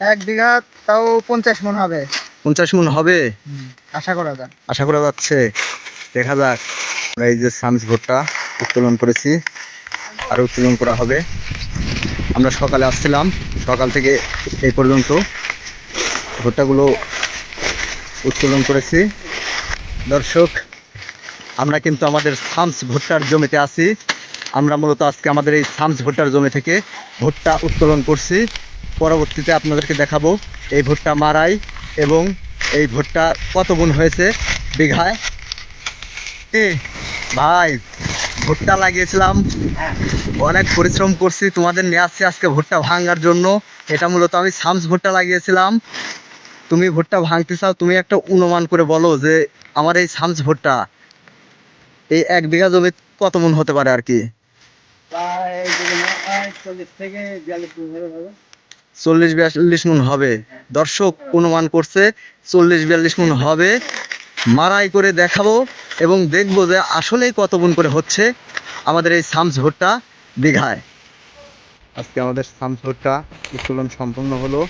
এক বিঘা তাও পঞ্চাশ মন হবে। পঞ্চাশ মন হবে? আশা করা যায়। আশা করা যাচ্ছে। দেখা যাক। আমরা এই যে সামস ভুট্টা উত্তোলন করেছি আর উত্তোলন করা হবে। আমরা সকালে আসছিলাম সকাল থেকে এই পর্যন্ত ভুট্টাগুলো উত্তোলন করেছি। দর্শক আমরা কিন্তু আমাদের সামস ভুট্টার জমিতে আছি। আমরা মূলত আজকে আমাদের এই সামস ভুট্টার জমি থেকে ভুট্টা উত্তোলন করছি। পরবর্তীতে আপনাদেরকে দেখাবো এই ভুট্টা মারাই এবং এই ভুট্টা কত গুণ হয়েছে বিঘায়? এ, ভাই, ভুট্টা লাগিয়েছিলাম। অনেক পরিশ্রম করছি তোমাদের নিয়ে আসছি আজকে ভুট্টা ভাঙার জন্য। এটা মূলত আমি সামস ভুট্টা লাগিয়েছিলাম। তুমি ভুট্টা ভাঙতে চাও, তুমি একটা অনুমান করে বলো যে আমার এই সামস ভুট্টা এই এক বিঘা জমি কত মন হতে পারে আর কি? প্রায় চল্লিশ থেকে বিয়াল্লিশ চল্লিশ বিয়াল্লিশ মন হবে। দর্শক, অনুমান করছে চল্লিশ বিয়াল্লিশ মন হবে। মারাই করে দেখাবো এবং দেখব যে আসলেই কত গুণ করে হচ্ছে আমাদের এই সামস ভুট্টা দীঘায় আজকে আমাদের সামস ভুট্টা উত্তোলন সম্পূর্ণ হলো।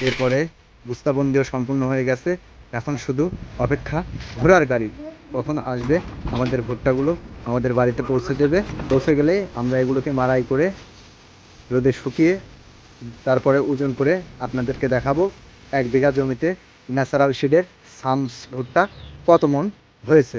এরপরে বুস্তাবন্দিও সম্পূর্ণ হয়ে গেছে। এখন শুধু অপেক্ষা ঘোরার গাড়ি। কখন আসবে আমাদের ভুট্টাগুলো আমাদের বাড়িতে পৌঁছে দেবে। পৌঁছে গেলে আমরা এগুলোকে মারাই করে রোদে শুকিয়ে তারপরে ওজন করে আপনাদেরকে দেখাবো এক বিঘা জমিতে ন্যাচারাল সিডের সামস ভুট্টা কত মন হয়েছে।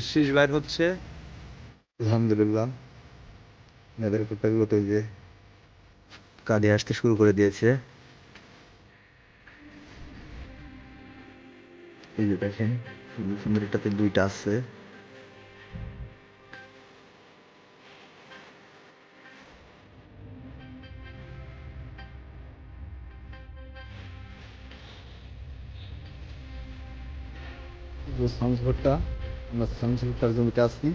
শীষ বাইর হচ্ছে আলহামদুলিল্লাহ ভুট্টাগুলো তো যে কাঁধে আসতে শুরু করে দিয়েছে। এই যে দেখেন সুন্দর সুন্দর এটাতে দুইটা আছে। ভুট্টা আমরা সামস ভুট্টার জমিতে আছি